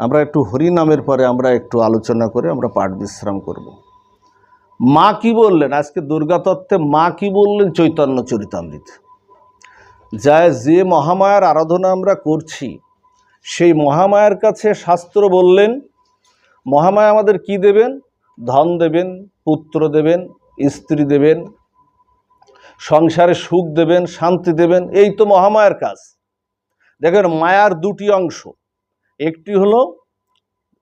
আমরা একটু হরি নামের পরে আমরা একটু আলোচনা করে আমরা পাঠ বিশ্রাম করব। মা কি বললেন? আজকে দুর্গা তত্ত্বে মা কি বললেন? চৈতন্য চরিতামৃত। যা যে মহামায়ার আরাধনা আমরা করছি, সেই মহামায়ার কাছে শাস্ত্র বললেন, মহামায়া আমাদের কি দেবেন? ধন দেবেন, পুত্র দেবেন, স্ত্রী দেবেন, সংসারে সুখ দেবেন, শান্তি দেবেন, এই তো মহামায়ার কাজ। দেখেন, মায়ার দুটি অংশ। একটি হলো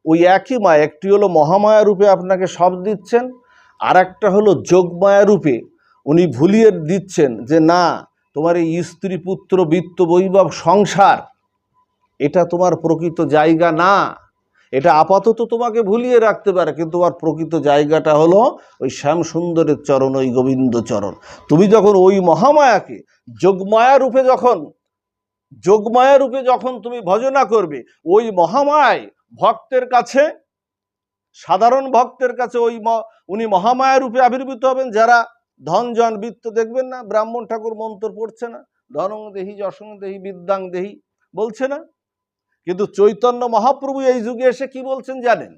ওই একই মায়া, একটি হলো মহামায়া রূপে আপনাকে সব দিচ্ছেন আর একটা হলো যোগমায়া রূপে উনি ভুলিয়ে দিচ্ছেন যে না, তোমার এই স্ত্রী, পুত্র, বিত্ত, বৈভব, সংসার, এটা তোমার প্রকৃত জায়গা না। এটা আপাতত তোমাকে ভুলিয়ে রাখতে পারে, কিন্তু আর প্রকৃত জায়গাটা হলো ওই শ্যাম সুন্দরের চরণ, ওই গোবিন্দ চরণ তুমি যখন ওই মহামায়াকে, যোগমায়া রূপে যখন যোগমায়া রূপে যখন তুমি ভজনা করবে, ওই মহামায় ভক্তের কাছে, সাধারণ ভক্তের কাছে ওই উনি মহামায়া রূপে আবির্ভূত হবেন, যারা ধন, জন, বৃত্ত দেখবেন না, ব্রাহ্মণ ঠাকুর মন্ত্র পড়ছে না, ধনং দেহি, যশং দেহি, বিদ্যাং দেহি, বলছে না। কিন্তু চৈতন্য মহাপ্রভু এই যুগে এসে কি বলছেন জানেন?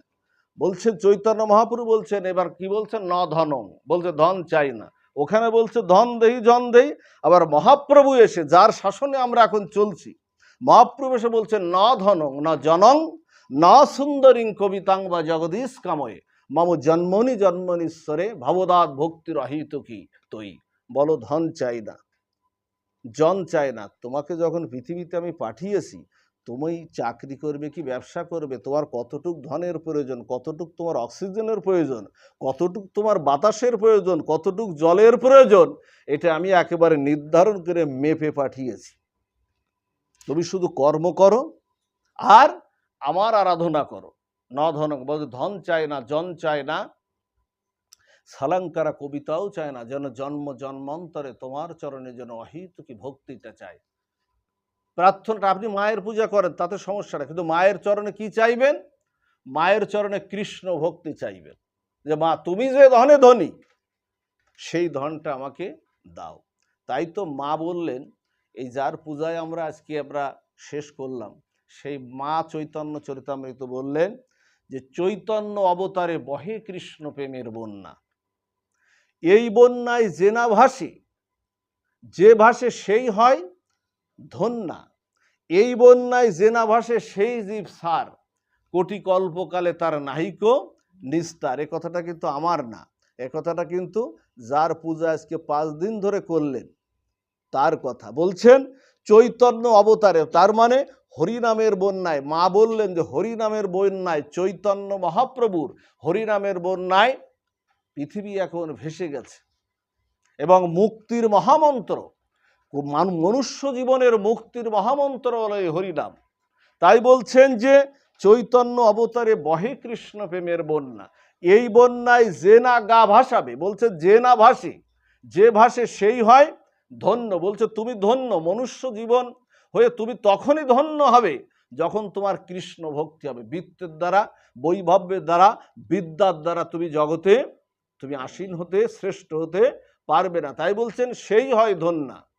বলছেন, চৈতন্য মহাপ্রভু বলছেন, এবার কি বলছেন? ন ধনং, বলছে, ধন চাই না। ওখানে বলছে, ধন দেহি, জন দেহি। আবার মহাপ্রভু এসে, যার শাসনে আমরা এখন চলছি, মহাপ্রভু এসে বলছে, ন ধনং, ন জনং, ন সুন্দরীং কবিতাং বা জগদীশ কাময়ে মম জন্মনি জন্মনীশ্বরে ভবদাত ভক্তির অহিত কি তৈ। বলো, ধন চাই না, জন চাই না। তোমাকে যখন পৃথিবীতে আমি পাঠিয়েছি তুমি চাকরি করবে কি, ব্যবসা করবে? তোমার কতটুক ধনের প্রয়োজন? কতটুক তোমার অক্সিজেনের প্রয়োজন? কতটুক তোমার বাতাসের প্রয়োজন? কতটুক জলের প্রয়োজন? এটা আমি একেবারে নির্ধারণ করে মেপে পাঠিয়েছি। তুমি শুধু কর্ম করো আর আমার আরাধনা করো। ন ধন ধন চায় না, জন চায় না। সালাঙ্কারা কবিতাও চায় না, যেন জন্ম জন্মান্তরে তোমার চরণে যেন অহিত কি ভক্তিটা চায়। প্রার্থনাটা আপনি মায়ের পূজা করেন, তাতে সমস্যা না কিন্তু মায়ের চরণে কি চাইবেন? মায়ের চরণে কৃষ্ণ ভক্তি চাইবেন। যে মা, তুমি যে ধনে ধনী, সেই ধনটা আমাকে দাও। তাই তো মা বললেন, এই যার পূজায় আমরা আজকে আমরা শেষ করলাম, সেই মা চৈতন্য চরিতামৃত বললেন যে, চৈতন্য অবতারে বহে কৃষ্ণ প্রেমের বন্যা। এই বন্যায় যে না ভাসে, যে ভাসে সেই হয় ধন্যা। এই বন্যায় যে না ভাসে সেই জীব সার। কোটি কল্পকালে তার নাহিক নিস্তার। এ কথাটা কিন্তু আমার না। এ কথাটা কিন্তু যার পূজা আজকে পাঁচ দিন ধরে করলেন, তার কথা। বলছেন, চৈতন্য অবতারে। তার মানে হরিনামের বন্যায়। মা বললেন যে, হরিনামের বন্যায় চৈতন্য মহাপ্রভুর। হরিনামের বন্যায় পৃথিবী এখন ভেসে গেছে এবং মুক্তির মহামন্ত্র। মান- মনুষ্য জীবনের মুক্তির মহামন্ত্র হলো এই হরিনাম। তাই বলছেন যে, চৈতন্য অবতারে বহে কৃষ্ণ প্রেমের বন্যা। এই বন্যায় যে না গা ভাসাবে। বলছে যে না ভাসে। যে ভাসে সেই হয় ধন্য। বলছে, তুমি ধন্য, মনুষ্য জীবন হয়ে তুমি তখনই ধন্য হবে যখন তোমার কৃষ্ণ ভক্তি হবে। বৃত্তের দ্বারা বৈভব্যের দ্বারা, বিদ্যার দ্বারা তুমি জগতে, তুমি আসীন হতে, শ্রেষ্ঠ হতে পারবে না। তাই বলছেন, সেই হয় ধন্যা।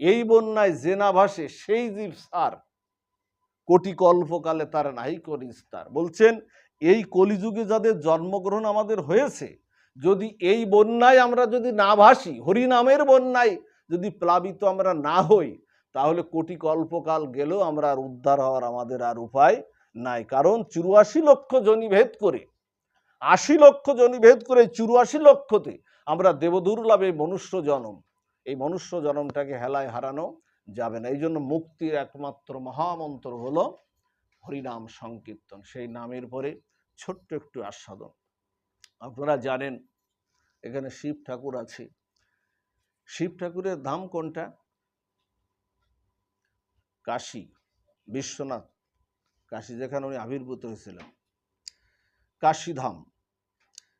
এই বন্যায় জেনা ভাসে সেই জীব সার। কোটি কল্পকালে তার নাই নিস্তার বলছেন, এই কলিযুগে যাদের জন্মগ্রহণ আমাদের হয়েছে, যদি এই বন্যায় আমরা যদি না ভাসি, হরিনামের বন্যায় যদি প্লাবিত আমরা না হই, তাহলে কোটি কল্পকাল গেলেও আমরা আর উদ্ধার হওয়ার আমাদের আর উপায় নাই। কারণ চুরাশি লক্ষ জনি ভেদ করে, আশি লক্ষ জনি ভেদ করে চুরাশি লক্ষতে আমরা দেবদুর্লভ মনুষ্য জনম। এই মনুষ্য জনমটাকে হেলায় হারানো যাবে না। এই জন্য মুক্তির একমাত্র মহামন্ত্র হলো হরিনাম সংকীর্তন। সেই নামের পরে ছোট্ট একটু আস্বাদন। আপনারা জানেন, এখানে শিব ঠাকুর আছে। শিব ঠাকুরের ধাম কোনটা? কাশী, বিশ্বনাথ। কাশী যেখানে উনি আবির্ভূত হয়েছিলেন। কাশীধাম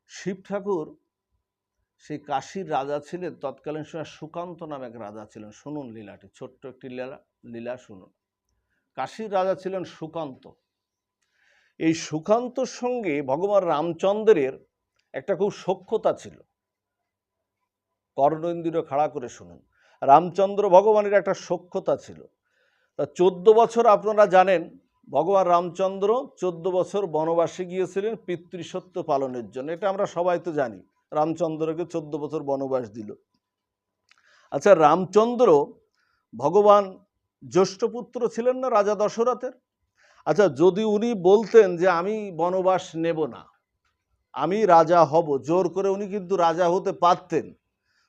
শিব ঠাকুর সেই কাশীর রাজা ছিলেন, তৎকালীন সময় সুকান্ত নামে এক রাজা ছিলেন। শুনুন লীলাটি, ছোট্ট একটি লীলা লীলা শুনুন। কাশীর রাজা ছিলেন সুকান্ত। এই সুকান্তর সঙ্গে ভগবান রামচন্দ্রের একটা খুব সক্ষতা ছিল। কর্ণেন্দ্রিয় খাড়া করে শুনুন। রামচন্দ্র ভগবানের একটা সক্ষতা ছিল। তা চোদ্দ বছর আপনারা জানেন, ভগবান রামচন্দ্র চোদ্দ বছর বনবাসে গিয়েছিলেন পিতৃসত্য পালনের জন্য। এটা আমরা সবাই তো জানি। রামচন্দ্রকে চোদ্দ বছর বনবাস দিল। আচ্ছা রামচন্দ্র ভগবান জ্যেষ্ঠপুত্র ছিলেন না রাজা দশরথের? আচ্ছা যদি উনি বলতেন যে আমি বনবাস নেব না, আমি রাজা হব, জোর করে উনি কিন্তু রাজা হতে পারতেন।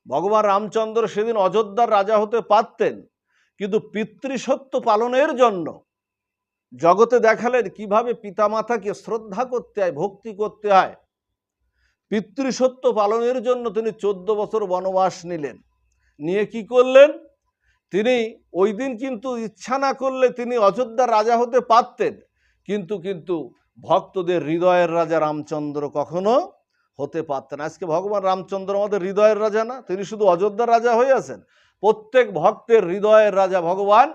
ভগবান রামচন্দ্র সেদিন অযোধ্যার রাজা হতে পারতেন, কিন্তু পিতৃসত্য পালনের জন্য জগতে দেখালেন কীভাবে পিতামাতাকে শ্রদ্ধা করতে হয়, ভক্তি করতে হয় পিতৃসত্য পালনের জন্য তিনি চোদ্দ বছর বনবাস নিলেন। নিয়ে কি করলেন? তিনি ওই দিন কিন্তু ইচ্ছা না করলে তিনি অযোধ্যার রাজা হতে পারতেন। কিন্তু কিন্তু ভক্তদের হৃদয়ের রাজা রামচন্দ্র কখনো হতে পারতেন আজকে ভগবান রামচন্দ্র আমাদের হৃদয়ের রাজা না, তিনি শুধু অযোধ্যার রাজা হয়ে আছেন। প্রত্যেক ভক্তের হৃদয়ের রাজা ভগবান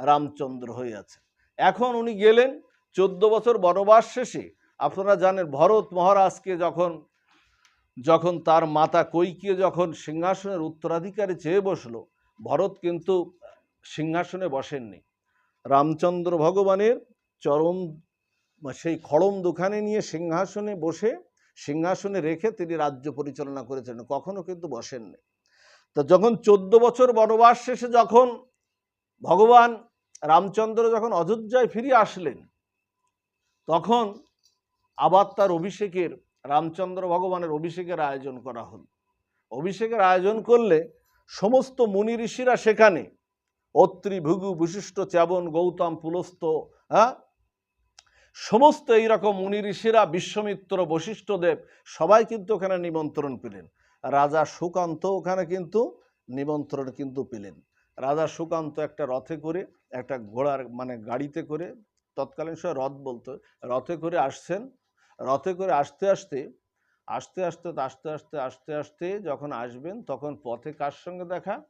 রামচন্দ্র হয়ে আছেন। এখন উনি গেলেন চোদ্দ বছর বনবাস শেষে। আপনারা জানেন ভরত মহারাজকে যখন যখন তার মাতা কৈকিয়ে যখন সিংহাসনের উত্তরাধিকারী চেয়ে বসল, ভরত কিন্তু সিংহাসনে বসেননি। রামচন্দ্র ভগবানের চরম সেই খড়ম দোকানে নিয়ে সিংহাসনে বসে, সিংহাসনে রেখে তিনি রাজ্য পরিচালনা করেছেন কখনো কিন্তু বসেননি। তো যখন চোদ্দ বছর বনবাস শেষে যখন ভগবান রামচন্দ্র যখন অযোধ্যায় ফিরে আসলেন, তখন আবার তার অভিষেকের রামচন্দ্র ভগবানের অভিষেকের আয়োজন করা হল। অভিষেকের আয়োজন করলে সমস্ত মুনি ঋষিরা সেখানে অত্রি ভৃগু বিশিষ্ট চ্যাবন, গৌতম, পুলস্ত হ্যাঁ? সমস্ত এইরকম মুনি ঋষিরা, বিশ্বমিত্র, বশিষ্ঠদেব সবাই কিন্তু ওখানে নিমন্ত্রণ পেলেন। রাজা সুকান্ত ওখানে কিন্তু নিমন্ত্রণ কিন্তু পেলেন। রাজা সুকান্ত একটা রথে করে, একটা ঘোড়ার মানে গাড়িতে করে, তৎকালীন সময় রথ বলতো, রথে করে আসছেন। রথে করে আসতে আসতে আসতে আসতে, আস্তে আস্তে আস্তে আস্তে যখন আসবেন তখন পথে কার সঙ্গে দেখা?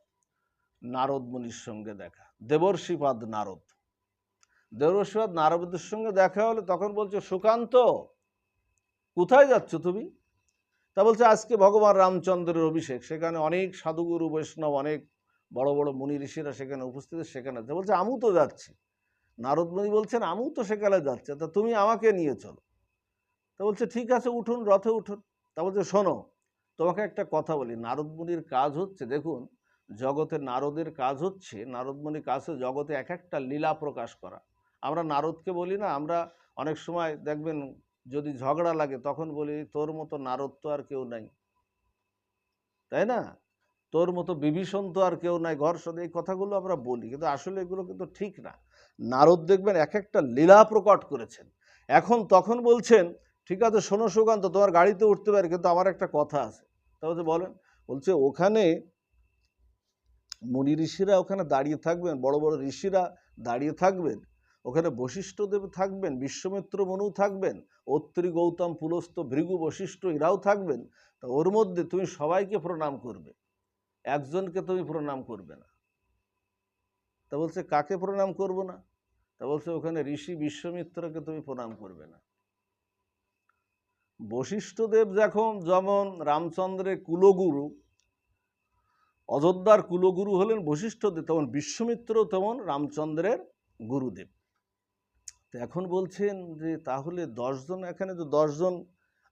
নারদ মুনির সঙ্গে দেখা। দেবর্ষিপাদ নারদ। দেবর্ষিপাদ নারদের সঙ্গে দেখা হলে তখন বলছে, সুকান্ত, কোথায় যাচ্ছ তুমি? তা বলছে, আজকে ভগবান রামচন্দ্রের অভিষেক। সেখানে অনেক সাধুগুরু, বৈষ্ণব, অনেক বড় বড় মুনি ঋষিরা সেখানে উপস্থিত, সেখানে বলছে আমিও তো যাচ্ছি। নারদ মুনি বলছেন আমিও তো সেখানে যাচ্ছে। তা তুমি আমাকে নিয়ে চলো। তা বলছে, ঠিক আছে, উঠুন, রথে উঠুন। তা বলছে, শোনো, তোমাকে একটা কথা বলি। নারদ মুনির কাজ হচ্ছে, দেখুন, জগতে নারদের কাজ হচ্ছে নারদ মুনির কাজ হচ্ছে জগতে এক একটা লীলা প্রকাশ করা। আমরা নারদকে বলি না, আমরা অনেক সময় দেখবেন, যদি ঝগড়া লাগে, তখন বলি, তোর মতো নারদ তো আর কেউ নাই। তাই না? তোর মতো বিভীষণ তো আর কেউ নাই। ঘর ঘর্ষণ এই কথাগুলো আমরা বলি, কিন্তু আসলে এগুলো কিন্তু ঠিক না। নারদ দেখবেন, এক একটা লীলা প্রকট করেছেন। এখন তখন বলছেন ঠিক আছে, শোনো সুকান্ত, তোমার গাড়িতে উঠতে পারে, কিন্তু আমার একটা কথা আছে। তাহলে বলেন, বলছে ওখানে মুনি ঋষিরা ওখানে দাঁড়িয়ে থাকবেন, বড় বড় ঋষিরা দাঁড়িয়ে থাকবেন, ওখানে বশিষ্ঠদেব থাকবেন, বিশ্বমিত্র মনু থাকবেন, অত্রি গৌতম পুলস্ত ভৃগু বশিষ্ঠ এরাও থাকবেন, তা ওর মধ্যে তুমি সবাইকে প্রণাম করবে, একজনকে তুমি প্রণাম করবে না। তা বলছে, কাকে প্রণাম করব না? তা বলছে, ওখানে ঋষি বিশ্বমিত্রকে তুমি প্রণাম করবে না। বশিষ্ঠদেব যখন যেমন রামচন্দ্রের কুলগুরু, অযোধ্যার কুলগুরু হলেন বশিষ্ঠদেব, তেমন বিশ্বমিত্র তেমন রামচন্দ্রের গুরুদেব। তো এখন বলছেন যে তাহলে দশজন, এখানে তো দশজন,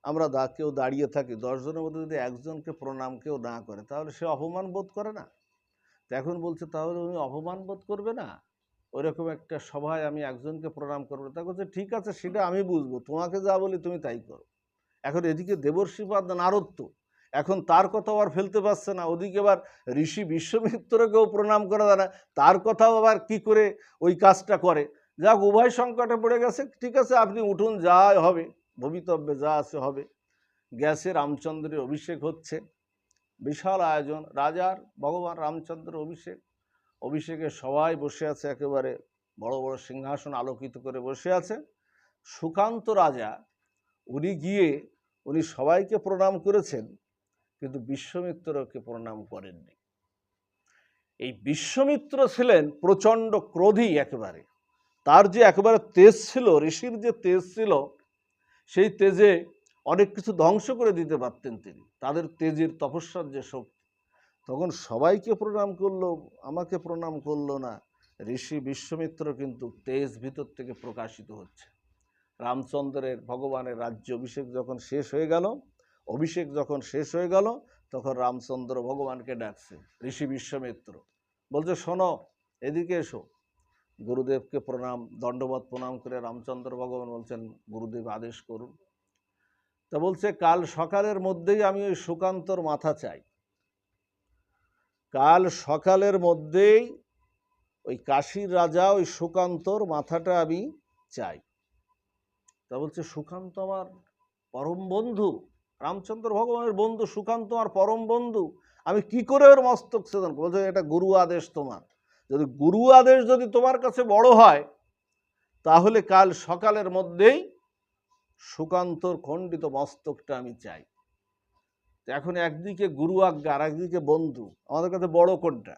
আমরা দা, কেউ দাঁড়িয়ে থাকি, দশজনের মধ্যে যদি একজনকে প্রণাম কেউ না করে, তাহলে সে অপমান বোধ করে না? তো এখন বলছে তাহলে উনি অপমান বোধ করবে না? ওইরকম একটা সভায় আমি একজনকে প্রণাম করব। তা বলছে, ঠিক আছে, সেটা আমি বুঝব, তোমাকে যা বলি তুমি তাই করো। এখন এদিকে দেবর্ষিপাদ নারদ তো। এখন তার কথাও আর ফেলতে পারছে না। ওদিকে আবার ঋষি বিশ্বমিত্রকেও প্রণাম করা যায় না। তার কথাও আবার কি করে ওই কাজটা করে? যাক, উভয় সংকটে পড়ে গেছে। ঠিক আছে, আপনি উঠুন, যা হবে, ভবিতব্যে যা আছে হবে। গ্যাসে রামচন্দ্রের অভিষেক হচ্ছে। বিশাল আয়োজন। রাজার, ভগবান রামচন্দ্রের অভিষেক। অভিষেকে সবাই বসে আছে, একেবারে বড় বড় সিংহাসন আলোকিত করে বসে আছে। সুকান্ত রাজা, উনি গিয়ে উনি সবাইকে প্রণাম করেছেন, কিন্তু বিশ্বমিত্রকে প্রণাম করেননি। এই বিশ্বমিত্র ছিলেন প্রচণ্ড ক্রোধী একেবারে। তার যে একেবারে তেজ ছিল, ঋষির যে তেজ ছিল, সেই তেজে অনেক কিছু ধ্বংস করে দিতে পারতেন তিনি, তাদের তেজের তপস্যার যে শক্তি। তখন সবাইকে প্রণাম করল, আমাকে প্রণাম করল না। ঋষি বিশ্বমিত্র কিন্তু তেজ ভিতর থেকে প্রকাশিত হচ্ছে। রামচন্দ্রের ভগবানের রাজ্য অভিষেক যখন শেষ হয়ে গেল, অভিষেক যখন শেষ হয়ে গেল, তখন রামচন্দ্র ভগবানকে ডাকছে, ঋষি বিশ্বমিত্র, বলছে, শোনো, এদিকে এসো। গুরুদেবকে প্রণাম দণ্ডবত প্রণাম করে রামচন্দ্র ভগবান বলছেন, গুরুদেব, আদেশ করুন। তা বলছে, কাল সকালের মধ্যেই আমি ওই সুকান্তর মাথা চাই। কাল সকালের মধ্যেই ওই কাশীর রাজা ওই সুকান্তর মাথাটা আমি চাই। তা বলছে, সুকান্ত আমার পরম বন্ধু। রামচন্দ্র ভগবানের বন্ধু, সুকান্ত আমার পরম বন্ধু। আমি কি করে ওর মস্তক ছেদন? বলছে, এটা গুরু আদেশ তোমার। যদি গুরু আদেশ যদি তোমার কাছে বড় হয়, তাহলে কাল সকালের মধ্যেই সুকান্তর খণ্ডিত মস্তকটা আমি চাই। এখন একদিকে গুরু আজ্ঞা আর একদিকে বন্ধু। আমাদের কাছে বড় কোনটা?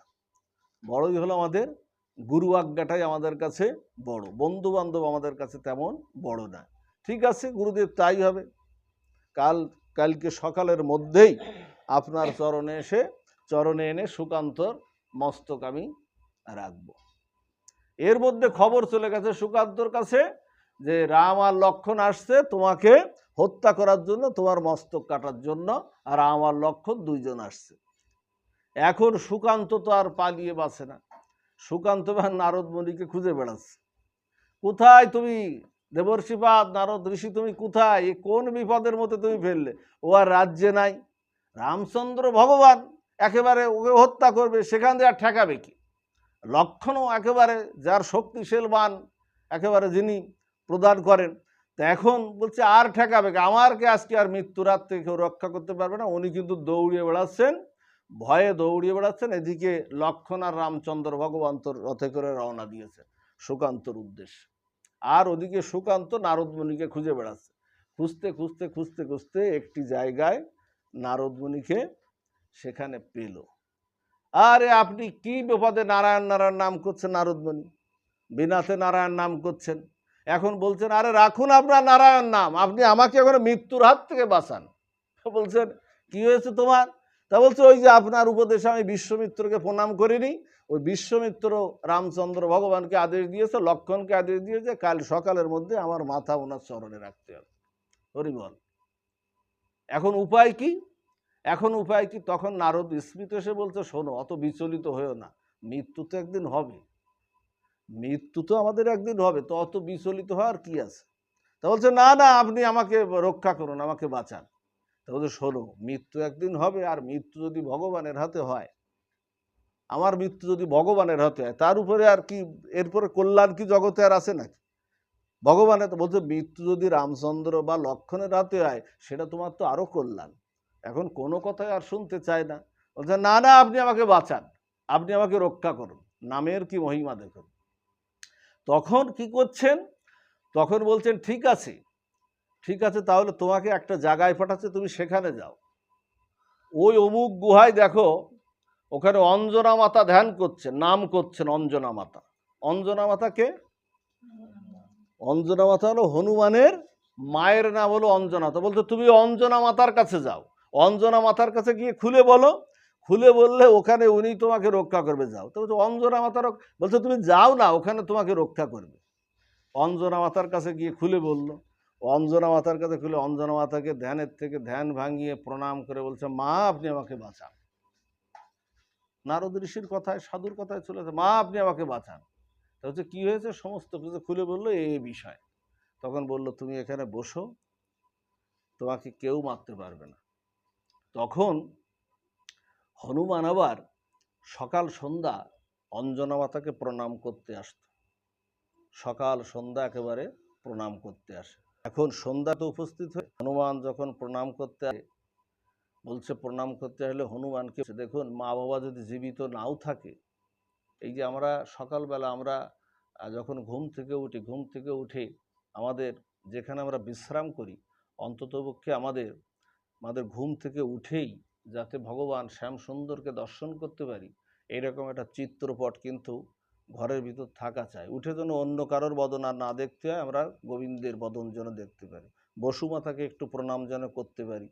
বড়ই হলো আমাদের গুরু আজ্ঞাটাই আমাদের কাছে বড়। বন্ধু বান্ধব আমাদের কাছে তেমন বড় না। ঠিক আছে, গুরুদেব তাই হবে। কাল, কালকে সকালের মধ্যেই আপনার চরণে এসে, চরণে এনে সুকান্তর মস্তক আমি রাখব। এর মধ্যে খবর চলে গেছে সুকান্তর কাছে যে রাম আর লক্ষণ আসছে, তোমাকে হত্যা করার জন্য, তোমার মস্তক কাটার জন্য, আর রাম আর লক্ষণ দুইজন আসছে। এখন সুকান্ত তো আর পালিয়ে বাঁচে না। সুকান্ত বা নারদ মুনিকে খুঁজে বেড়াচ্ছে। কোথায় তুমি দেবর্ষিপাদ নারদ ঋষি, তুমি কোথায়? এ কোন বিপদের মধ্যে তুমি ফেললে? ও আর রাজ্যে নাই। রামচন্দ্র ভগবান একেবারে ওকে হত্যা করবে, সেখান দিয়ে আর ঠেকাবে কি? লক্ষণও একেবারে যার শক্তিশীল বান একেবারে যিনি প্রদান করেন, তা এখন বলছে আর ঠেকাবে কি? আমারকে আজকে আর মৃত্যুর হাত থেকে কেউ রক্ষা করতে পারবে না? উনি কিন্তু দৌড়িয়ে বেড়াচ্ছেন, ভয়ে দৌড়িয়ে বেড়াচ্ছেন, এদিকে লক্ষণ আর রামচন্দ্র ভগবান রথে করে রওনা দিয়েছে। সুকান্তর উদ্দেশ্যে। আর ওদিকে সুকান্ত নারদমণিকে খুঁজে বেড়াচ্ছে। খুঁজতে খুঁজতে খুঁজতে খুঁজতে একটি জায়গায় নারদমণিকে সেখানে পেল। আরে আপনি কি বিপদে নারায়ণ নারায়ণ নাম করছেন নারদমণি? বিনাতে নারায়ণ নাম করছেন। এখন বলছেন, আরে রাখুন আপনার নারায়ণ নাম, আপনি আমাকে এখন মৃত্যুর হাত থেকে বাঁচান। বলছেন, কি হয়েছে তোমার? তা বলছে, ওই যে আপনার উপদেশে আমি বিশ্বমিত্রকে প্রণাম করিনি ওই বিশ্বমিত্র রামচন্দ্র ভগবানকে আদেশ দিয়েছে, লক্ষণকে আদেশ দিয়েছে, কাল সকালের মধ্যে আমার মাথা ওনার চরণে রাখতে হবে। হরি বল। এখন উপায় কি? এখন উপায় কি? তখন নারদ স্মৃত এসে বলছে, শোনো, অত বিচলিত হয়েও না, মৃত্যু তো একদিন হবে। মৃত্যু তো আমাদের একদিন হবে, তো অত বিচলিত হওয়ার কি আছে? তা বলছে, না না, আপনি আমাকে রক্ষা করুন, আমাকে বাঁচান। তা বলছে, শোনো, মৃত্যু একদিন হবে, আর মৃত্যু যদি ভগবানের হাতে হয় আমার মৃত্যু যদি ভগবানের হাতে হয়, তার উপরে আর কি, এরপরে কল্যাণ কি জগতে আর আছে নাকি? ভগবানের তো বলছে, মৃত্যু যদি রামচন্দ্র বা লক্ষণের হাতে হয়, সেটা তোমার তো আরও কল্যাণ। এখন কোনো কথাই আর শুনতে চায় না। বলছে, না না, আপনি আমাকে বাঁচান, আপনি আমাকে রক্ষা করুন, নামের কি মহিমা দেখুন। তখন কি করছেন? তখন বলছেন, ঠিক আছে ঠিক আছে, তাহলে তোমাকে একটা জায়গায় পাঠাচ্ছে, তুমি সেখানে যাও। ওই অমুক গুহায় দেখো ওখানে অঞ্জনা মাতা ধ্যান করছেন, নাম করছেন অঞ্জনা মাতা। অঞ্জনা মাতাকে অঞ্জনা মাতা হলো হনুমানের মায়ের নাম হলো অঞ্জনা তো বলতো তুমি অঞ্জনা মাতার কাছে যাও। অঞ্জনা মাতার কাছে গিয়ে খুলে বলো। খুলে বললে ওখানে উনি তোমাকে রক্ষা করবে, যাও। তো অঞ্জনা মাতার বলছে, তুমি যাও না, ওখানে তোমাকে রক্ষা করবে। অঞ্জনা মাতার কাছে গিয়ে খুলে বলল। অঞ্জনা মাতার কাছে খুলে অঞ্জনা মাতাকে ধ্যানের থেকে ধ্যান ভাঙিয়ে প্রণাম করে বলছে, মা, আপনি আমাকে বাঁচান। নারদ ঋষির কথায়, সাধুর কথায় চলেছে মা, আপনি আমাকে বাঁচান। তা হচ্ছে, কী হয়েছে? সমস্ত কিছু খুলে বলল এই বিষয়। তখন বলল, তুমি এখানে বসো, তোমাকে কেউ মারতে পারবে না। তখন হনুমান আবার সকাল সন্ধ্যা অঞ্জনা মাতাকে প্রণাম করতে আসতো। সকাল সন্ধ্যা একেবারে প্রণাম করতে আসে। এখন সন্ধ্যা তো উপস্থিত হয়ে, হনুমান যখন প্রণাম করতে আসে বলছে, প্রণাম করতে হলে হনুমানকে দেখুন মা বাবা যদি জীবিত নাও থাকে। এই যে আমরা সকালবেলা আমরা যখন ঘুম থেকে উঠি, ঘুম থেকে উঠে আমাদের যেখানে আমরা বিশ্রাম করি, অন্ততপক্ষে আমাদের আমাদের ঘুম থেকে উঠেই যাতে ভগবান শ্যাম সুন্দরকে দর্শন করতে পারি, এইরকম একটা চিত্রপট কিন্তু ঘরের ভিতর থাকা চাই। উঠে যেন অন্য কারোর বদন আর না দেখতে হয়, আমরা গোবিন্দের বদন যেন দেখতে পারি। বসুমাতাকে একটু প্রণাম যেন করতে পারি।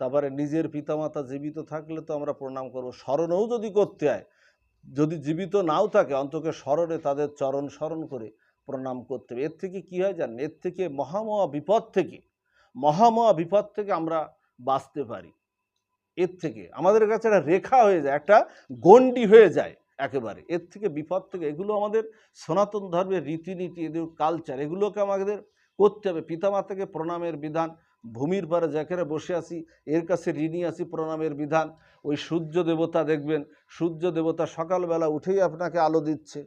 তারপরে নিজের পিতামাতা জীবিত থাকলে তো আমরা প্রণাম করব। স্মরণও যদি করতে হয়, যদি জীবিত নাও থাকে, অন্তকে স্মরণে তাদের চরণ স্মরণ করে প্রণাম করতে হবে। এর থেকে কি হয় জানেন? এর থেকে মহামহা বিপদ থেকে, মহামহা বিপদ থেকে আমরা বাঁচতে পারি। এর থেকে আমাদের কাছে একটা রেখা হয়ে যায়, একটা গণ্ডি হয়ে যায় একেবারে। এর থেকে বিপদ থেকে, এগুলো আমাদের সনাতন ধর্মের রীতিনীতি, এদের কালচার এগুলোকে আমাদের করতে হবে। পিতামাতাকে প্রণামের বিধান ভূমির পারে যেখানে বসে আছি, এর কাছে ঋণী আছি প্রণামের বিধান। ওই সূর্য দেবতা দেখবেন, সূর্য দেবতা সকালবেলা উঠেই আপনাকে আলো দিচ্ছে।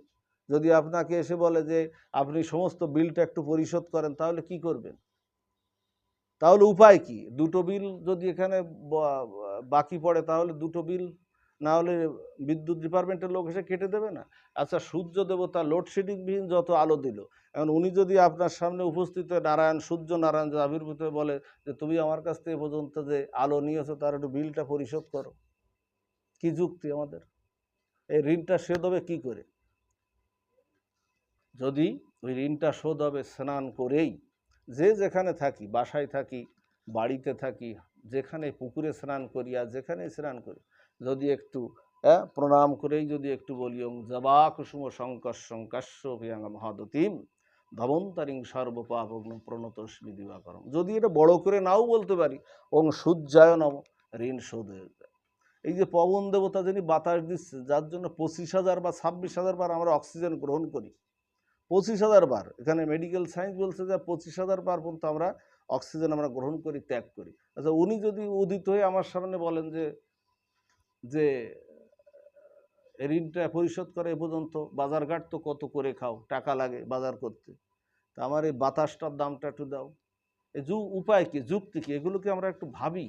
যদি আপনাকে এসে বলে যে, আপনি সমস্ত বিলটা একটু পরিশোধ করেন, তাহলে কি করবেন? তাহলে উপায় কি? দুটো বিল যদি এখানে বাকি পড়ে, তাহলে দুটো বিল না হলে বিদ্যুৎ ডিপার্টমেন্টের লোক এসে কেটে দেবে না। আচ্ছা সূর্য দেবতা লোডশেডিংবিহীন যত আলো দিল, এখন উনি যদি আপনার সামনে উপস্থিত নারায়ণ সূর্য নারায়ণ যে আবির্ভূত বলে যে, তুমি আমার কাছ থেকে পর্যন্ত যে আলো নিয়েছো, তার একটু বিলটা পরিশোধ করো। কি যুক্তি আমাদের? এই ঋণটা শোধ হবে কি করে? যদি ওই ঋণটা শোধ হবে স্নান করেই, যে যেখানে থাকি, বাসায় থাকি, বাড়িতে থাকি, যেখানে পুকুরে স্নান করি আর যেখানে স্নান করি যদি একটু হ্যাঁ প্রণাম করেই যদি একটু বলি, ওং জবা কুসুম শঙ্কর শঙ্কাশ্য ভিয়াঙ্গ মহাদতিম, ধবন্তারিং সর্বপাভগ্ন প্রণতস্মি দিবাকরম। যদি এটা বড় করে নাও বলতে পারি, ওং সূর্যায় নম, ঋণ শোধ হয়ে যায় এই যে পবন দেবতা যিনি বাতাস দিচ্ছে, যার জন্য পঁচিশ হাজার বা ছাব্বিশ হাজার বার আমরা অক্সিজেন গ্রহণ করি। পঁচিশ হাজার বার, এখানে মেডিকেল সায়েন্স বলছে যে পঁচিশ হাজার বার পর্যন্ত আমরা অক্সিজেন আমরা গ্রহণ করি, ত্যাগ করি। আচ্ছা উনি যদি উদিত হয়ে আমার সামনে বলেন যে যে ঋণটা পরিশোধ করে এ পর্যন্ত বাজারঘাট তো কত করে খাও, টাকা লাগে বাজার করতে। তা আমার এই বাতাসটার দামটা একটু দাও। এ যু, উপায় কি? যুক্তি কি? এগুলোকে আমরা একটু ভাবি।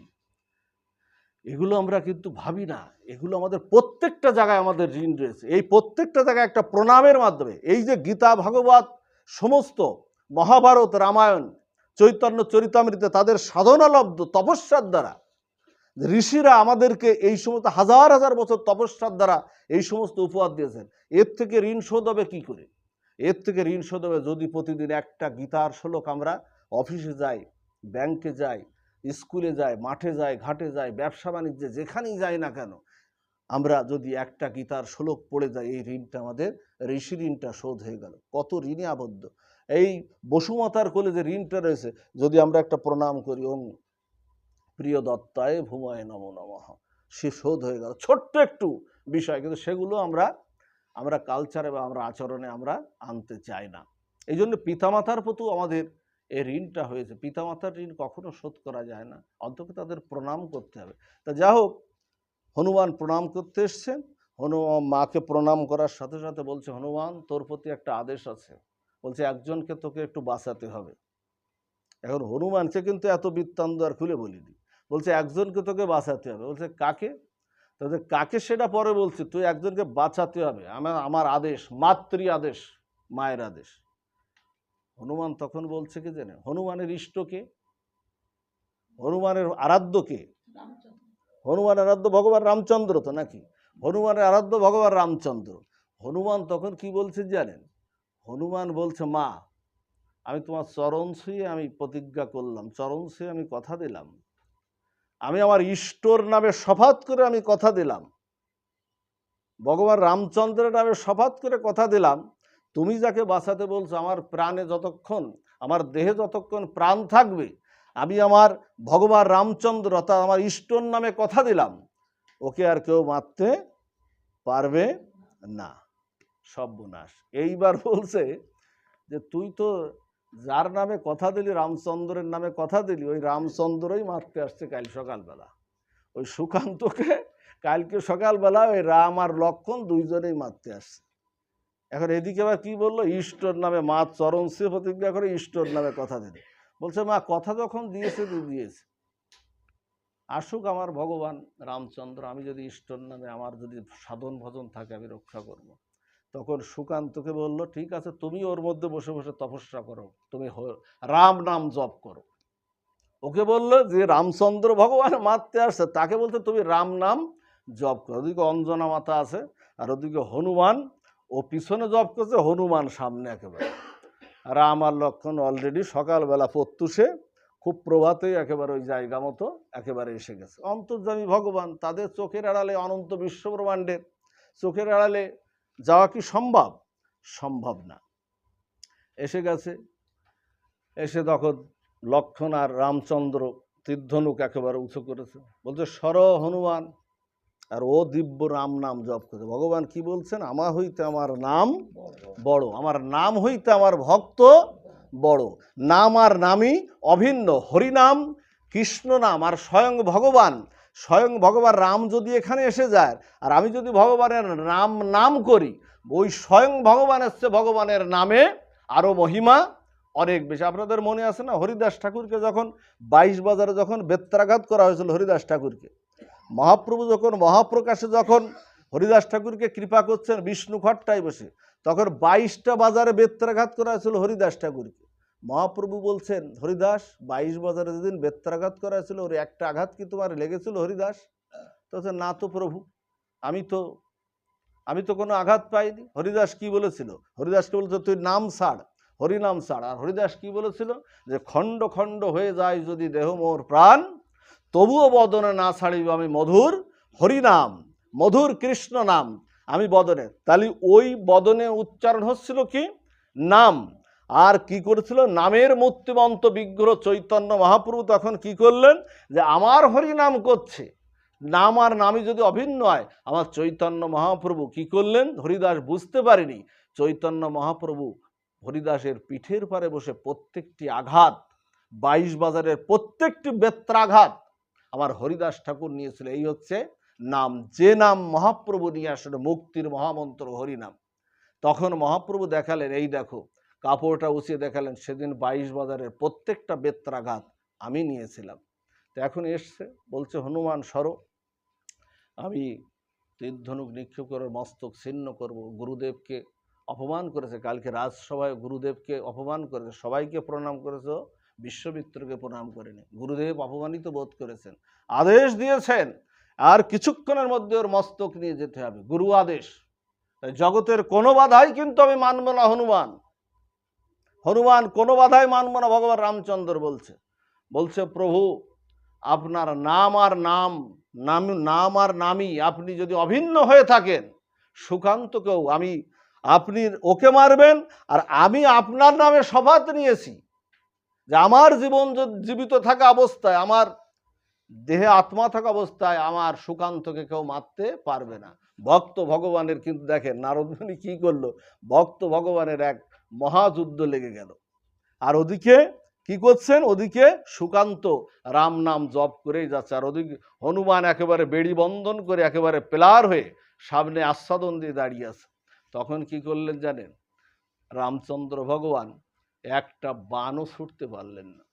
এগুলো আমরা কিন্তু ভাবি না। এগুলো আমাদের প্রত্যেকটা জায়গায় আমাদের ঋণ রয়েছে। এই প্রত্যেকটা জায়গায় একটা প্রণামের মাধ্যমে, এই যে গীতা, ভাগবত সমস্ত মহাভারত, রামায়ণ, চৈতন্য, চরিতামৃতে, তাদের সাধনালব্ধ তপস্যার দ্বারা ঋষিরা আমাদেরকে এই সমস্ত হাজার হাজার বছর তপস্যার দ্বারা এই সমস্ত উপহার দিয়েছেন। এর থেকে ঋণ শোধ হবে কী করে? এর থেকে ঋণ শোধ হবে যদি প্রতিদিন একটা গীতার শ্লোক আমরা অফিসে যাই ব্যাংকে যাই স্কুলে যাই, মাঠে যাই, ঘাটে যাই, ব্যবসা বাণিজ্যে, যেখানেই যাই না কেন, আমরা যদি একটা গীতার শ্লোক পড়ে যাই, এই ঋণটা আমাদের ঋষি ঋণটা শোধ হয়ে গেল। কত ঋণে আবদ্ধ। এই বসুমাতার কোলে যে ঋণটা রয়েছে, যদি আমরা একটা প্রণাম করি ওং প্রিয় দত্তায় ভূময় নম নমঃ। সে শোধ হয়ে গেল। ছোট্ট একটু বিষয়, কিন্তু সেগুলো আমরা আমরা কালচারে বা আমরা আচরণে আমরা আনতে চাই না। এই জন্য পিতামাতার প্রতিও আমাদের এই ঋণটা হয়েছে। পিতামাতার ঋণ কখনো শোধ করা যায় না। অন্তত তাদের প্রণাম করতে হবে। তা যা হোক, হনুমান প্রণাম করতে এসছেন। হনুমান মাকে প্রণাম করার সাথে সাথে বলছে, হনুমান, তোর প্রতি একটা আদেশ আছে। বলছে, একজনকে তোকে একটু বাঁচাতে হবে। এখন হনুমানকে কিন্তু এত বৃত্তান্ত আর খুলে বলিনি। বলছে, একজনকে তোকে বাঁচাতে হবে। বলছে, কাকে? তাদের কাকে সেটা পরে বলছে, তুই একজনকে বাঁচাতে হবে। আমার আমার আদেশ, মাতৃ আদেশ, মায়ের আদেশ। হনুমান তখন বলছে কি জানে? হনুমানের ইষ্টকে হনুমানের আরাধ্যকে হনুমানের আরাধ্য ভগবান রামচন্দ্র তো নাকি? হনুমানের আরাধ্য ভগবান রামচন্দ্র। হনুমান তখন কি বলছে জানেন? হনুমান বলছে, মা, আমি তোমার চরণ ছুঁয়ে আমি প্রতিজ্ঞা করলাম, চরণ ছুঁয়ে আমি কথা দিলাম। আমি আমার ইষ্টর নামে শপথ করে আমি কথা দিলাম। ভগবান রামচন্দ্রের নামে শপথ করে কথা দিলাম। তুমি যাকে বাঁচাতে বলছো, আমার প্রাণে যতক্ষণ, আমার দেহে যতক্ষণ প্রাণ থাকবে, আমি আমার ভগবান রামচন্দ্র, অর্থাৎ আমার ইষ্টর নামে কথা দিলাম, ওকে আর কেউ মারতে পারবে না। সর্বনাশ। এইবার বলছে যে, তুই তো যার নামে কথা দিলি, রামচন্দ্রের নামে কথা দিলি, ওই রামচন্দ্রই মারতে আসছে কাল সকালবেলা। ওই সুকান্তকে কালকে সকালবেলা ওই রাম আর লক্ষণ দুইজনেই মারতে আসছে। এখন এদিকে আবার কি বলল? ইষ্টর নামে মা চরণ সে প্রতিজ্ঞা করে ইষ্টর নামে কথা দিলে। বলছে, মা, কথা যখন দিয়েছে, তো দিয়েছে। আসুক আমার ভগবান রামচন্দ্র, আমি যদি ইষ্টর নামে আমার যদি সাধন ভজন থাকে, আমি রক্ষা করব। তখন সুকান্তকে বলল, ঠিক আছে, তুমি ওর মধ্যে বসে বসে তপস্যা করো। তুমি রাম নাম জপ করো। ওকে বলল যে, রামচন্দ্র ভগবান মারতে আসছে, তাকে বলতে তুমি রাম নাম জপ করো। ওদিকে অঞ্জনা মাতা আছে, আর ওদিকে হনুমান, ও পিছনে জপ করছে, হনুমান সামনে একেবারে। রাম আর লক্ষণ অলরেডি সকালবেলা প্রত্যুষে, খুব প্রভাতেই একেবারে ওই জায়গা মতো একেবারে এসে গেছে। অন্তর্জামী ভগবান, তাদের চোখের আড়ালে অনন্ত বিশ্বব্রহ্মাণ্ডের চোখের আড়ালে যাওয়া কি সম্ভব? সম্ভব না। এসে গেছে। এসে তখন লক্ষণ আর রামচন্দ্র তীর্ধনুক একেবারে উঁচু করেছে। বলছে, সর হনুমান। আর ও দিব্য রাম নাম জপ করছে। ভগবান কি বলছেন? আমার হইতে আমার নাম বড়। আমার নাম হইতে আমার ভক্ত বড়। নাম আর নামই অভিন্ন। হরিনাম কৃষ্ণ নাম। আর স্বয়ং ভগবান স্বয়ং ভগবান রাম যদি এখানে এসে যায়, আর আমি যদি ভগবানের নাম নাম করি, ওই স্বয়ং ভগবান এসছে ভগবানের নামে আরও মহিমা অনেক বেশি। আপনাদের মনে আছে না হরিদাস ঠাকুরকে যখন বাইশ বাজারে যখন বেত্রাঘাত করা হয়েছিল হরিদাস ঠাকুরকে, মহাপ্রভু যখন মহাপ্রকাশে যখন হরিদাস ঠাকুরকে কৃপা করছেন, বিষ্ণু খট্টায় বসে, তখন বাইশটা বাজারে বেত্রাঘাত করা হয়েছিল হরিদাস ঠাকুরকে। মহাপ্রভু বলছেন, হরিদাস, বাইশ বাজারে যেদিন বেত্রাঘাত করা হয়েছিল, ওর একটা আঘাত কি তোমার লেগেছিল, হরিদাস? তো না তো প্রভু, আমি তো আমি তো কোনো আঘাত পাইনি। হরিদাস কি বলেছিল? হরিদাসকে বলেছে, তুই নাম ছাড় হরিনাম ছাড় আর হরিদাস কি বলেছিল? যে খণ্ড খণ্ড হয়ে যায় যদি দেহ মোর প্রাণ, তবুও বদনে না ছাড়িব আমি মধুর হরিনাম, মধুর কৃষ্ণ নাম, আমি বদনে। তাহলে ওই বদনে উচ্চারণ হচ্ছিল কি? নাম। আর কি করেছিল? নামের মূর্তিমন্ত বিগ্রহ চৈতন্য মহাপ্রভু তখন কি করলেন? যে আমার হরিনাম করছে। নাম আর নামই যদি অভিন্ন হয়, আমার চৈতন্য মহাপ্রভু কি করলেন? হরিদাস বুঝতে পারেনি। চৈতন্য মহাপ্রভু হরিদাসের পিঠের পারে বসে প্রত্যেকটি আঘাত, বাইশ বাজারের প্রত্যেকটি বেত্রাঘাত আমার হরিদাস ঠাকুর নিয়েছিল। এই হচ্ছে নাম। যে নাম মহাপ্রভু নিয়ে আসলে মুক্তির মহামন্ত্র হরিনাম। তখন মহাপ্রভু দেখালেন, এই দেখো কাপড়টা উঁচিয়ে দেখালেন, সেদিন বাইশ বাজারের প্রত্যেকটা বেত্রাঘাত আমি নিয়েছিলাম। তো এখন এসছে, বলছে, হনুমান সরো, আমি তীর্ধনুক নিক্ষেপ করে মস্তক ছিন্ন করব। গুরুদেবকে অপমান করেছে, কালকে রাজসভায় গুরুদেবকে অপমান করেছে, সবাইকে প্রণাম করেছে, বিশ্বমিত্রকে প্রণাম করেনি। গুরুদেব অপমানিত বোধ করেছেন। আদেশ দিয়েছেন, আর কিছুক্ষণের মধ্যে ওর মস্তক নিয়ে যেতে হবে। গুরু আদেশ। জগতের কোনো বাধাই কিন্তু আমি মানব না, হনুমান। হনুমান কোনো বাধায় মানব না, ভগবান রামচন্দ্র বলছে। বলছে, প্রভু, আপনার নাম আর নাম নাম নাম আর নামই আপনি যদি অভিন্ন হয়ে থাকেন সুকান্তকেও আমি, আপনি ওকে মারবেন আর আমি আপনার নামে শপথ নিয়েছি। যে আমার জীবন জীবিত থাকা অবস্থায়, আমার দেহে আত্মা থাকা অবস্থায় আমার সুকান্তকে কেউ মারতে পারবে না। ভক্ত ভগবানের, কিন্তু দেখেন নারদমণি কি করল? ভক্ত ভগবানের এক মহাযুদ্ধ লেগে গেল। আর ওদিকে কি করছেন? ওদিকে সুকান্ত রাম নাম জপ করেই যাচ্ছে। আর ওদিকে হনুমান একেবারে বেড়ি বন্ধন করে একেবারে পেলার হয়ে সামনে আস্বাদন দিয়ে দাঁড়িয়ে আছে। তখন কি করলেন জানেন? রামচন্দ্র ভগবান একটা বানও ছুটতে পারলেন না।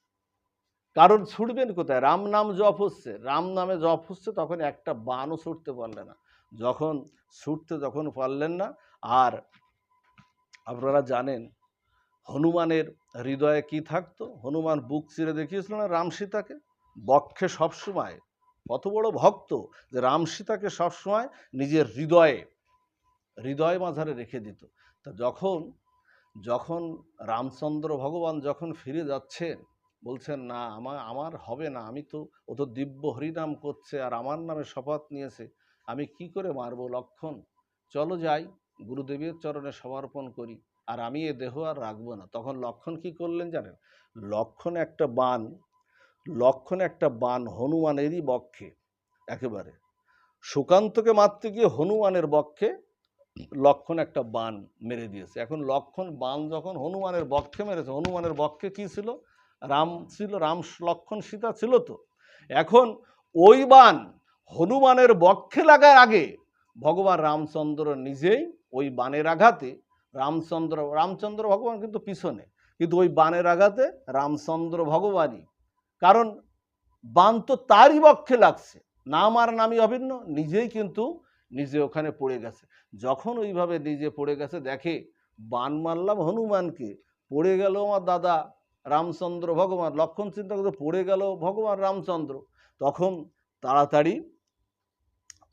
কারণ ছুটবেন কোথায়? রাম নাম জপ হচ্ছে। রাম নামে জপ হচ্ছে তখন একটা বানও ছুটতে পারলে না। যখন ছুটতে যখন পারলেন না। আর আপনারা জানেন, হনুমানের হৃদয়ে কি থাকতো? হনুমান বুক চিরে দেখিয়েছিল না রাম সীতাকে বক্ষে সবসময় কত বড় ভক্ত যে রাম সীতাকে সবসময় নিজের হৃদয়ে, হৃদয় মাঝারে রেখে দিত। তা যখন যখন রামচন্দ্র ভগবান যখন ফিরে যাচ্ছেন, বলছেন, না আমার আমার হবে না, আমি তো, ও তো দিব্য হরিনাম করছে আর আমার নামে শপথ নিয়েছে, আমি কি করে মারবো লক্ষণ? চলো যাই। গুরুদেবের চরণে সমর্পণ করি, আর আমি এ দেহ আর রাখব না। তখন লক্ষণ কি করলেন জানেন? লক্ষণ একটা বান, লক্ষণ একটা বান হনুমানেরই বক্ষে, একেবারে। সুকান্তকে মারতে গিয়ে হনুমানের বক্ষে লক্ষণ একটা বান মেরে দিয়েছে। এখন লক্ষণ বান যখন হনুমানের বক্ষে মেরেছে, হনুমানের বক্ষে কি ছিল? রাম ছিল, রাম লক্ষণ সীতা ছিল তো। এখন ওই বান হনুমানের বক্ষে লাগার আগে ভগবান রামচন্দ্র নিজেই ওই বানের আঘাতে রামচন্দ্র রামচন্দ্র ভগবান কিন্তু পিছনে, কিন্তু ওই বানের আঘাতে রামচন্দ্র ভগবানই। কারণ বান তো তারই বক্ষে লাগছে, নাম আর নামই অভিন্ন, নিজেই কিন্তু নিজে ওখানে পড়ে গেছে। যখন ওইভাবে নিজে পড়ে গেছে, দেখে বান মারলাম হনুমানকে, পড়ে গেল আমার দাদা রামচন্দ্র ভগবান, লক্ষণ চিন্তা করতে পড়ে গেল ভগবান রামচন্দ্র, তখন তাড়াতাড়ি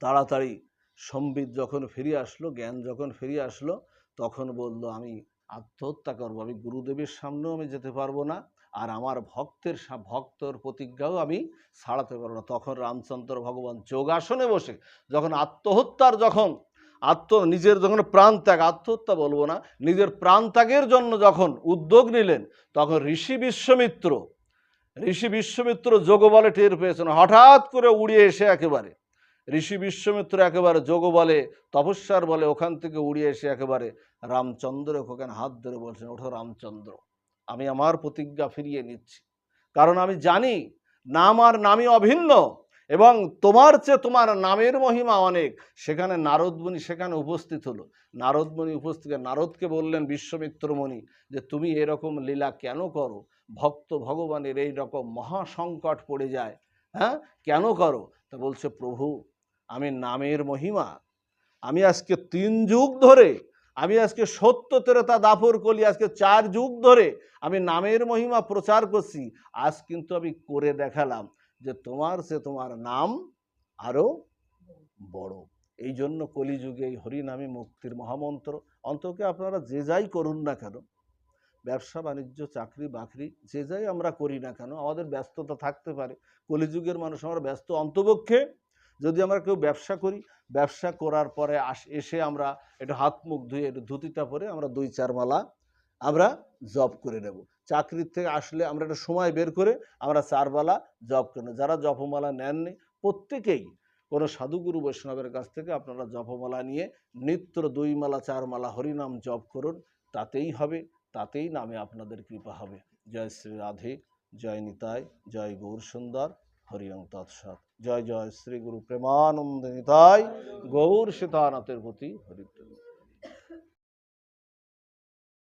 তাড়াতাড়ি সম্বিত যখন ফিরে আসলো, জ্ঞান যখন ফিরে আসলো, তখন বলল, আমি আত্মহত্যা করব, আমি গুরুদেবের সামনেও আমি যেতে পারব না, আর আমার ভক্তের ভক্তর প্রতিজ্ঞাও আমি ছাড়াতে পারব না। তখন রামচন্দ্র ভগবান যোগাসনে বসে, যখন আত্মহত্যার যখন, আত্ম, নিজের যখন প্রাণ ত্যাগ, আত্মহত্যা বলব না, নিজের প্রাণ ত্যাগের জন্য যখন উদ্যোগ নিলেন, তখন ঋষি বিশ্বমিত্র ঋষি বিশ্বমিত্র যোগবলে টের পেয়েছেন, হঠাৎ করে উড়িয়ে এসে একেবারে ঋষি বিশ্বমিত্র একেবারে যোগ বলে, তপস্যার বলে, ওখান থেকে উড়িয়ে এসে একেবারে রামচন্দ্র ওখানে হাত ধরে বলছেন, ওঠো রামচন্দ্র, আমি আমার প্রতিজ্ঞা ফিরিয়ে নিচ্ছি। কারণ আমি জানি নাম আর নামই অভিন্ন এবং তোমার চেয়ে তোমার নামের মহিমা অনেক। সেখানে নারদমণি সেখানে উপস্থিত হলো। নারদমণি উপস্থিত নারদকে বললেন বিশ্বমিত্র মণি যে তুমি এরকম লীলা কেন করো? ভক্ত ভগবানের এই রকম মহাসংকট পড়ে যায় হ্যাঁ? কেন করো? তা বলছে, প্রভু আমি নামের মহিমা। আমি আজকে তিন যুগ ধরে, আমি আজকে সত্য তেরতা দাপর কলি আজকে চার যুগ ধরে আমি নামের মহিমা প্রচার করছি। আজ কিন্তু আমি করে দেখালাম যে তোমার সে তোমার নাম আরও বড়। এই জন্য কলিযুগে এই হরিনামী মুক্তির মহামন্ত্র। অন্তকে আপনারা যে যাই করুন না কেন, ব্যবসা, বাণিজ্য, চাকরি, বাকরি, যে যাই আমরা করি না কেন, আমাদের ব্যস্ততা থাকতে পারে। কলিযুগের মানুষ আমরা ব্যস্ত অন্তপক্ষে যদি আমরা কেউ ব্যবসা করি, ব্যবসা করার পরে আস, এসে আমরা একটু হাত মুখ ধুয়ে একটু ধুতিটা পরে আমরা দুই চার মালা আমরা জব করে নেব। চাকরির থেকে আসলে আমরা একটা সময় বের করে আমরা চারবেলা জব করে নেব। যারা জপমালা নেননি, প্রত্যেকেই কোনো সাধুগুরু বৈষ্ণবের কাছ থেকে আপনারা জপমালা নিয়ে নিত্য দুই মালা, চার মালা হরিনাম জপ করুন, তাতেই হবে, তাতেই নামে আপনাদের কৃপা হবে। জয় শ্রী রাধে, জয় নিতাই, জয় গৌর সুন্দর হরিয়ং তৎসৎ। জয় জয় শ্রী গুরু প্রেমানন্দ নিতাই গৌর সীতানাথের প্রতি হরিপ্রেম।